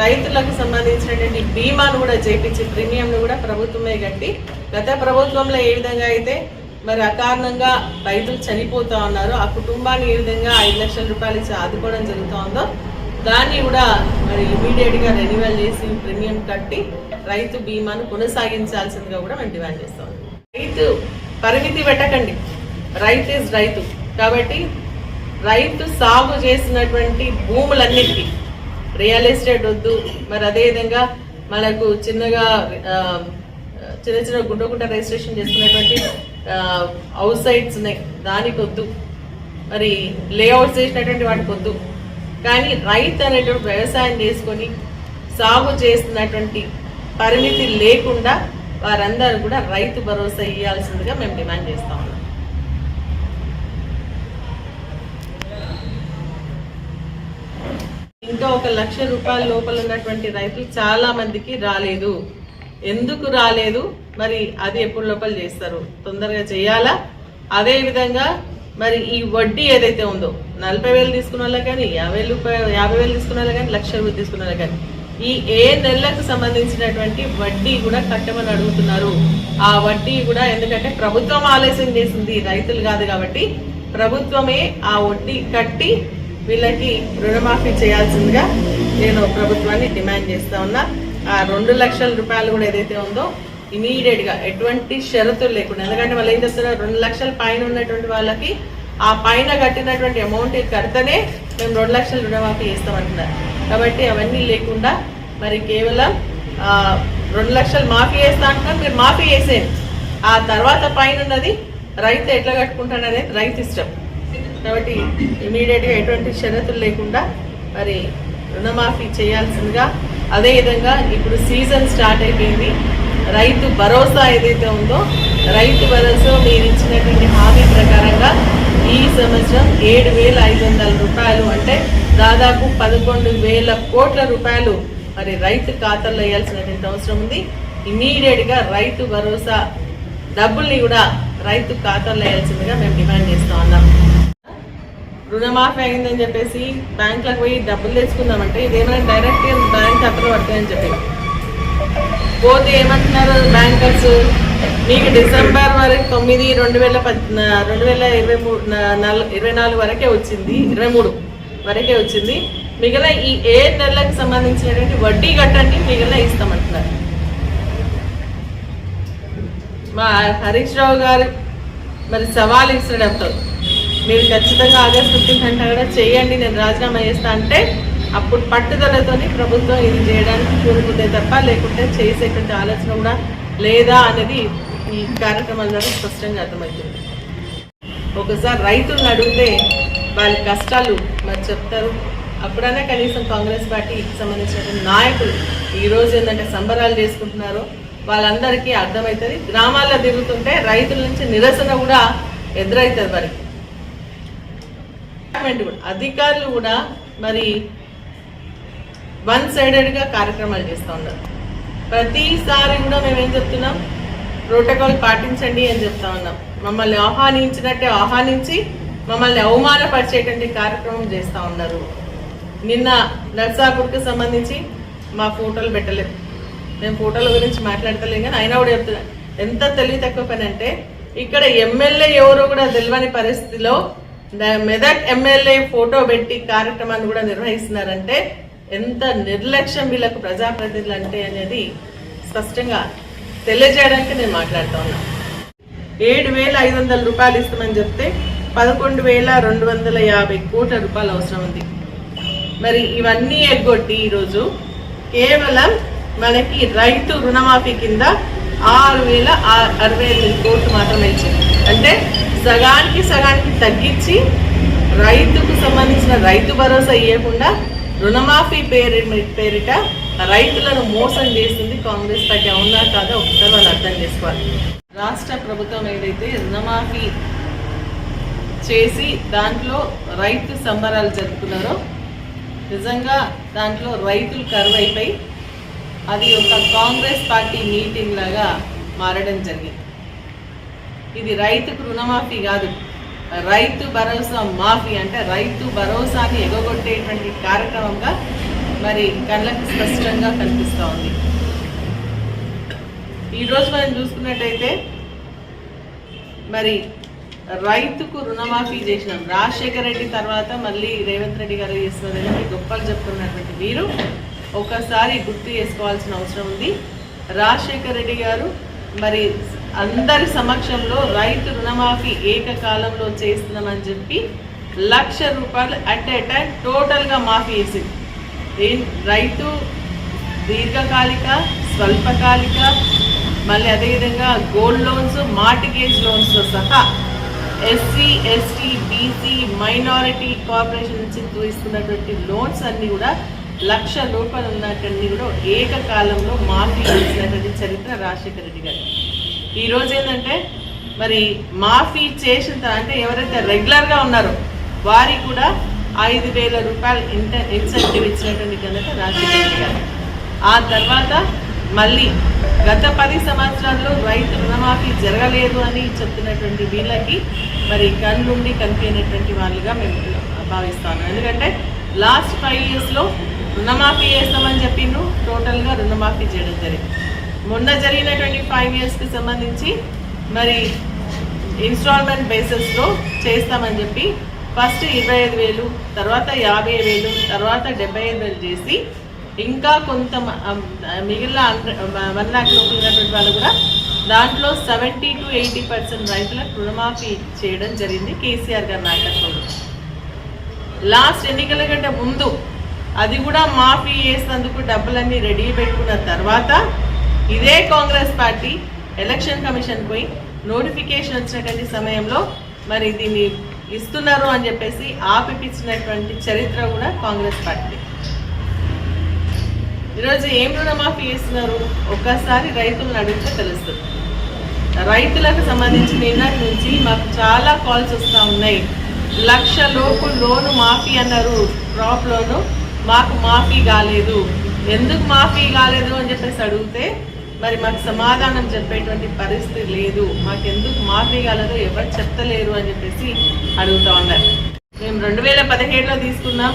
రైతులకు సంబంధించినటువంటి బీమాను కూడా చేపించి ప్రీమియంను కూడా ప్రభుత్వమే కట్టి గత ప్రభుత్వంలో ఏ విధంగా అయితే మరి అకారణంగా రైతులు చనిపోతూ ఉన్నారు ఆ కుటుంబాన్ని ఏ విధంగా ఐదు లక్షల రూపాయలు ఇచ్చి ఆదుకోవడం జరుగుతూ ఉందో దాన్ని కూడా మరి ఇమీడియట్గా రెన్యువల్ చేసి ప్రీమియం కట్టి రైతు బీమాను కొనసాగించాల్సిందిగా కూడా మేము డిమాండ్ చేస్తాం. రైతు పరిమితి పెట్టకండి. రైతు ఇస్ రైతు. కాబట్టి రైతు సాగు చేసినటువంటి భూములన్నిటికీ రియల్ ఎస్టేట్ వద్దు. మరి అదేవిధంగా మనకు చిన్నగా చిన్న చిన్న గుంట గుంట రిజిస్ట్రేషన్ చేసుకునేటువంటి హౌస్ సైట్స్ ఉన్నాయి. దానికి వద్దు. మరి లేఅవుట్స్ చేసినటువంటి వాటికి వద్దు. కానీ రైతు అనేటువంటి వ్యవసాయం చేసుకొని సాగు చేస్తున్నటువంటి పరిమితి లేకుండా వారందరూ కూడా రైతు భరోసా ఇవ్వాల్సిందిగా మేము డిమాండ్ చేస్తా ఉన్నాం. ఇంకా ఒక లక్ష రూపాయల లోపల ఉన్నటువంటి రైతులు చాలా మందికి రాలేదు. ఎందుకు రాలేదు? మరి అది ఎప్పుడు లోపల చేస్తారు? తొందరగా చేయాలా? అదే విధంగా మరి ఈ వడ్డీ ఏదైతే ఉందో నలభై వేలు తీసుకున్న వాళ్ళకి కానీ యాభై రూపాయలు యాభై వేలు తీసుకున్న వాళ్ళు కానీ లక్ష రూపాయలు తీసుకున్న వాళ్ళు కానీ ఈ ఏ నెలలకు సంబంధించినటువంటి వడ్డీ కూడా కట్టమని అడుగుతున్నారు. ఆ వడ్డీ కూడా ఎందుకంటే ప్రభుత్వం ఆలస్యం చేసింది రైతులు కాదు కాబట్టి ప్రభుత్వమే ఆ వడ్డీ కట్టి వీళ్ళకి రుణమాఫీ చేయాల్సిందిగా నేను ప్రభుత్వాన్ని డిమాండ్ చేస్తా ఉన్నా. ఆ రెండు లక్షల రూపాయలు కూడా ఏదైతే ఉందో ఇమీడియట్గా ఎటువంటి షరతులు లేకుండా ఎందుకంటే వాళ్ళు ఏం చేస్తున్నారు? రెండు లక్షల పైన ఉన్నటువంటి వాళ్ళకి ఆ పైన కట్టినటువంటి అమౌంట్ కడితేనే మేము రెండు లక్షల రుణమాఫీ చేస్తామంటున్నారు. కాబట్టి అవన్నీ లేకుండా మరి కేవలం రెండు లక్షలు మాఫీ చేస్తా అంటున్నారు. మీరు మాఫీ చేసేయండి. ఆ తర్వాత పైన ఉన్నది రైతు ఎట్లా కట్టుకుంటాడు అనేది రైతు ఇష్టం. కాబట్టి ఇమీడియట్గా ఎటువంటి షరతులు లేకుండా మరి రుణమాఫీ చేయాల్సిందిగా. అదేవిధంగా ఇప్పుడు సీజన్ స్టార్ట్ అయిపోయింది. రైతు భరోసా ఏదైతే ఉందో రైతు భరోసా మీరు ఇచ్చినటువంటి హామీ ప్రకారంగా ఈ సంవత్సరం ఏడు వేల ఐదు వందల రూపాయలు అంటే దాదాపు పదకొండు వేల కోట్ల రూపాయలు మరి రైతు ఖాతాలో వేయాల్సినటువంటి అవసరం ఉంది. ఇమీడియట్గా రైతు భరోసా డబ్బుల్ని కూడా రైతు ఖాతాలో వేయాల్సిందిగా మేము డిమాండ్ చేస్తూ ఉన్నాం. రుణమాఫీ అయిందని చెప్పేసి బ్యాంకులకు పోయి డబ్బులు తెచ్చుకుందామంటే ఇదేమైనా డైరెక్ట్ బ్యాంక్ ఖాతాలో పడతాయని చెప్పి పోతే ఏమంటున్నారు బ్యాంకర్స్ మీకు డిసెంబర్ వరకు తొమ్మిది రెండు వేల పద్ రెండు వేల ఇరవై మూడు ఇరవై నాలుగు వరకే వచ్చింది ఇరవై మూడు వరకే వచ్చింది. మిగిలిన ఈ ఏ నెలలకు సంబంధించినటువంటి వడ్డీ కట్టండి మిగిలిన ఇస్తామంటున్నారు. మా హరీష్ రావు గారు మరి సవాల్ ఇస్తాడంతో మీరు ఖచ్చితంగా ఆగస్ట్ ఫిఫ్టీన్త్ అంటే కూడా చేయండి నేను రాజీనామా చేస్తా అంటే అప్పుడు పట్టుదలతోని ప్రభుత్వం ఇది చేయడానికి కూరుకుంటే తప్ప లేకుంటే చేసేటువంటి ఆలోచన కూడా లేదా అనేది ఈ కార్యక్రమాల ద్వారా స్పష్టంగా అర్థమవుతుంది. ఒకసారి రైతులను అడిగితే వాళ్ళ కష్టాలు మరి చెప్తారు. అప్పుడైనా కనీసం కాంగ్రెస్ పార్టీకి సంబంధించిన నాయకులు ఈ రోజు ఏంటంటే సంబరాలు చేసుకుంటున్నారో వాళ్ళందరికీ అర్థమవుతుంది. గ్రామాల్లో తిరుగుతుంటే రైతుల నుంచి నిరసన కూడా ఎదురవుతుంది వారికి డిపార్ట్మెంట్ కూడా. అధికారులు కూడా మరి వన్ సైడెడ్గా కార్యక్రమాలు చేస్తూ ఉన్నారు. ప్రతిసారి కూడా మేము ఏం చెప్తున్నాం? ప్రోటోకాల్ పాటించండి అని చెప్తా ఉన్నాం. మమ్మల్ని ఆహ్వానించినట్టే ఆహ్వానించి మమ్మల్ని అవమానపరిచేటువంటి కార్యక్రమం చేస్తూ ఉన్నారు. నిన్న నర్సాపూర్కి సంబంధించి మా ఫోటోలు పెట్టలేదు. మేము ఫోటోల గురించి మాట్లాడతలేం కానీ అయినా కూడా చెప్తున్నా ఎంత తెలివి తక్కువ పని అంటే ఇక్కడ ఎమ్మెల్యే ఎవరో కూడా తెలియని పరిస్థితిలో మెదక్ ఎమ్మెల్యే ఫోటో పెట్టి కార్యక్రమాన్ని కూడా నిర్వహిస్తున్నారంటే ఎంత నిర్లక్ష్యం వీళ్ళకు ప్రజాప్రతినిధులు అంటే అనేది స్పష్టంగా తెలియజేయడానికి నేను మాట్లాడుతూ ఉన్నా. ఏడు వేల ఐదు వందల రూపాయలు ఇస్తామని చెప్తే పదకొండు వేల రెండు వందల యాభై కోట్ల రూపాయలు అవసరం ఉంది. మరి ఇవన్నీ ఎగ్గొట్టి ఈరోజు కేవలం మనకి రైతు రుణమాఫీ కింద ఆరు వేల అరవై ఎనిమిది కోట్లు మాత్రమే ఇచ్చింది అంటే సగానికి సగానికి తగ్గించి రైతుకు సంబంధించిన రైతు భరోసా ఇవ్వకుండా రుణమాఫీ పేరు పేరిట రైతులను మోసం చేస్తుంది కాంగ్రెస్ పార్టీ. అవునా కాదా? ఒకసారి వాళ్ళు అర్థం చేసుకోవాలి. రాష్ట్ర ప్రభుత్వం ఏదైతే రుణమాఫీ చేసి దాంట్లో రైతు సంబరాలు జరుపుకున్నారో నిజంగా దాంట్లో రైతులు కరువైపోయి అది ఒక కాంగ్రెస్ పార్టీ మీటింగ్ లాగా మారడం జరిగింది. ఇది రైతుకు రుణమాఫీ కాదు. రైతు భరోసా మాఫీ అంటే రైతు భరోసాని ఎగగొట్టేటువంటి కార్యక్రమంగా మరి కళ్ళకు స్పష్టంగా కనిపిస్తూ ఉంది. ఈరోజు మనం చూసుకున్నట్టయితే మరి రైతుకు రుణమాఫీ చేసినాం. రాజశేఖర రెడ్డి తర్వాత మళ్ళీ రేవంత్ రెడ్డి గారు చేస్తున్నారని గొప్పలు చెప్తున్నటువంటి మీరు ఒకసారి గుర్తు చేసుకోవాల్సిన అవసరం ఉంది. రాజశేఖర రెడ్డి గారు మరి అందరి సమక్షంలో రైతు రుణమాఫీ ఏకకాలంలో చేస్తున్నామని చెప్పి లక్ష రూపాయలు అట్ ఏ టైం టోటల్గా మాఫీ చేసింది. ఏం రైతు దీర్ఘకాలిక స్వల్పకాలిక మళ్ళీ అదేవిధంగా గోల్డ్ లోన్స్ మార్టిగేజ్ లోన్స్తో సహా SC ST BC minority corporation నుంచి తీసుకున్నటువంటి లోన్స్ అన్నీ కూడా లక్ష రూపాయలు ఉన్నటువంటి కూడా ఏకకాలంలో మాఫీ చేసినటువంటి చరిత్ర రాజశేఖర రెడ్డి గారు. ఈరోజు ఏంటంటే మరి మాఫీ చేసిన అంటే ఎవరైతే రెగ్యులర్గా ఉన్నారో వారికి కూడా ఐదు వేల రూపాయలు ఇంట ఇన్సెంటివ్ ఇచ్చినటువంటి కనుక రాజశేఖర గారు. ఆ తర్వాత మళ్ళీ గత పది సంవత్సరాల్లో రైతు రుణమాఫీ జరగలేదు అని చెప్తున్నటువంటి వీళ్ళకి మరి కన్నుండి కనిపించినటువంటి వాళ్ళుగా మేము భావిస్తాను. ఎందుకంటే లాస్ట్ ఫైవ్ ఇయర్స్లో రుణమాఫీ చేస్తామని చెప్పిండ్రు టోటల్గా రుణమాఫీ చేయడం జరిగింది. మొన్న జరిగినటువంటి ఫైవ్ ఇయర్స్కి సంబంధించి మరి ఇన్స్టాల్మెంట్ బేసిస్లో చేస్తామని చెప్పి ఫస్ట్ ఇరవై ఐదు వేలు తర్వాత యాభై వేలు తర్వాత డెబ్బై ఐదు వేలు చేసి ఇంకా కొంత మిగిలిన వన్ ల్యాక్ లోపల ఉన్నటువంటి వాళ్ళు కూడా దాంట్లో సెవెంటీ టు ఎయిటీ పర్సెంట్ రైతులకు రుణమాఫీ చేయడం జరిగింది కేసీఆర్ గారి నాయకత్వంలో. లాస్ట్ ఎన్నికల కంటే ముందు అది కూడా మాఫీ చేసినందుకు డబ్బులన్నీ రెడీ పెట్టుకున్న తర్వాత ఇదే కాంగ్రెస్ పార్టీ ఎలక్షన్ కమిషన్ పోయి నోటిఫికేషన్ వచ్చినటువంటి సమయంలో మరి దీన్ని ఇస్తున్నారు అని చెప్పేసి ఆపిపించినటువంటి చరిత్ర కూడా కాంగ్రెస్ పార్టీ. ఈరోజు ఏం రుణమాఫీ ఇస్తున్నారు ఒక్కసారి రైతులను అడిగితే తెలుస్తుంది. రైతులకు సంబంధించిన నిన్నటి నుంచి మాకు చాలా కాల్స్ వస్తూ ఉన్నాయి. లక్ష లోపు లోను మాఫీ అన్నారు. క్రాప్ లోను మాకు మాఫీ కాలేదు. ఎందుకు మాఫీ కాలేదు అని చెప్పేసి అడిగితే మరి మాకు సమాధానం చెప్పేటువంటి పరిస్థితి లేదు. మాకెందుకు ఎందుకు ఎవరు చెప్తలేరు అని చెప్పేసి అడుగుతా ఉన్నారు. మేము రెండు వేల పదిహేడులో తీసుకున్నాం.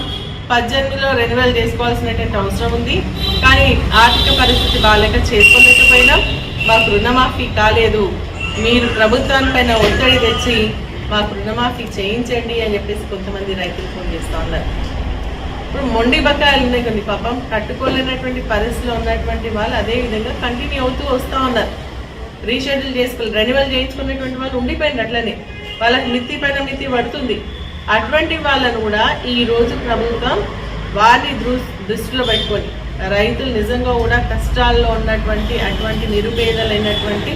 పద్దెనిమిదిలో రెన్యువల్ చేసుకోవాల్సినటువంటి అవసరం ఉంది. కానీ ఆర్థిక పరిస్థితి బాగాలేక చేసుకోలేకపోయినా. మాకు రుణమాఫీ కాలేదు. మీరు ప్రభుత్వానిపైన ఒత్తిడి తెచ్చి మాకు రుణమాఫీ చేయించండి అని చెప్పేసి కొంతమంది రైతులు ఫోన్ చేస్తూ ఉన్నారు. ఇప్పుడు మొండి బకాయిలు ఉన్నాయి కొన్ని పాపం. కట్టుకోలేనటువంటి పరిస్థితిలో ఉన్నటువంటి వాళ్ళు అదే విధంగా కంటిన్యూ అవుతూ వస్తూ ఉన్నారు. రీషెడ్యూల్ చేసుకోవాలి రెన్యువల్ చేయించుకున్నటువంటి వాళ్ళు ఉండిపోయింది అట్లనే. వాళ్ళకి మిత్తి పైన మిత్తి పడుతుంది. అటువంటి వాళ్ళను కూడా ఈ రోజు ప్రభుత్వం వారిని దృష్టిలో పెట్టుకొని రైతులు నిజంగా కూడా కష్టాల్లో ఉన్నటువంటి అటువంటి నిరుపేదలైనటువంటి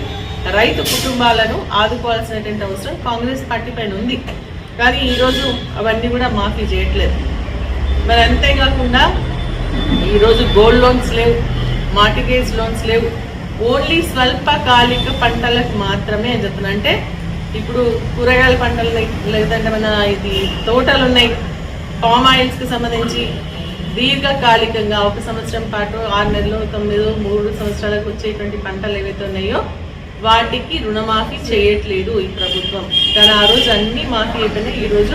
రైతు కుటుంబాలను ఆదుకోవాల్సినటువంటి అవసరం కాంగ్రెస్ పార్టీ పైన ఉంది. కానీ ఈరోజు అవన్నీ కూడా మాఫీ చేయట్లేదు. మరి అంతేకాకుండా ఈరోజు గోల్డ్ లోన్స్ లేవు మార్టిగేజ్ లోన్స్ లేవు. ఓన్లీ స్వల్పకాలిక పంటలకు మాత్రమే అని చెప్తున్నా. అంటే ఇప్పుడు కూరగాయల పంటలు ఉన్నాయి, లేదంటే మన ఇది తోటలు ఉన్నాయి పామ్ ఆయిల్స్కి సంబంధించి దీర్ఘకాలికంగా ఒక సంవత్సరం పాటు ఆరు నెలలు తొమ్మిది మూడు సంవత్సరాలకు వచ్చేటువంటి పంటలు ఏవైతే ఉన్నాయో వాటికి రుణమాఫీ చేయట్లేదు ఈ ప్రభుత్వం. కానీ ఆ రోజు అన్నీ మాఫీ అయిపోయినాయి. ఈరోజు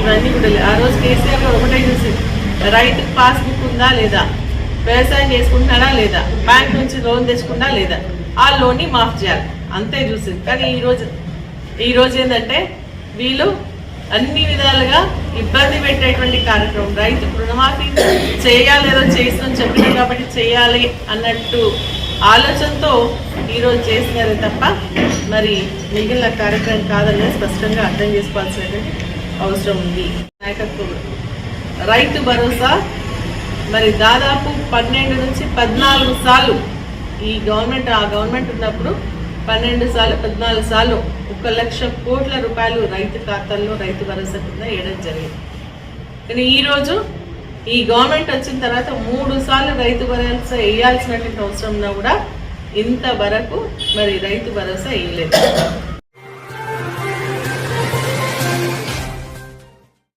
ఇవన్నీ కూడా ఆ రోజు కేసీఆర్ ఒకటే చూసి రైతుకు పాస్బుక్ ఉందా లేదా? వ్యవసాయం చేసుకుంటున్నాడా లేదా? బ్యాంక్ నుంచి లోన్ తెచ్చుకున్నా లేదా? ఆ లోన్ని మాఫ్ చేయాలి. అంతే చూసింది కానీ ఈరోజు ఈరోజు ఈ రోజు ఏంటంటే వీళ్ళు అన్ని విధాలుగా ఇబ్బంది పెట్టేటువంటి కార్యక్రమం. రైతు రుణమాఫీ చేయాలేదో చేస్తాం చెప్పినా కాబట్టి చేయాలి అన్నట్టు ఆలోచనతో ఈరోజు చేసినారే తప్ప మరి మిగిలిన కార్యక్రమం కాదనేది స్పష్టంగా అర్థం చేసుకోవాల్సినటువంటి అవసరం ఉంది. నాయకత్వం రైతు భరోసా. మరి దాదాపు పన్నెండు నుంచి పద్నాలుగు సార్లు ఈ గవర్నమెంట్ ఆ గవర్నమెంట్ ఉన్నప్పుడు పన్నెండు సార్లు పద్నాలుగు సార్లు ఒక లక్ష కోట్ల రూపాయలు రైతు ఖాతాల్లో రైతు భరోసా కింద వేయడం జరిగింది. కానీ ఈరోజు ఈ గవర్నమెంట్ వచ్చిన తర్వాత మూడు సార్లు రైతు భరోసా వేయాల్సినటువంటి అవసరం ఉన్నా కూడా ఇంతవరకు మరి రైతు భరోసా వేయలేదు.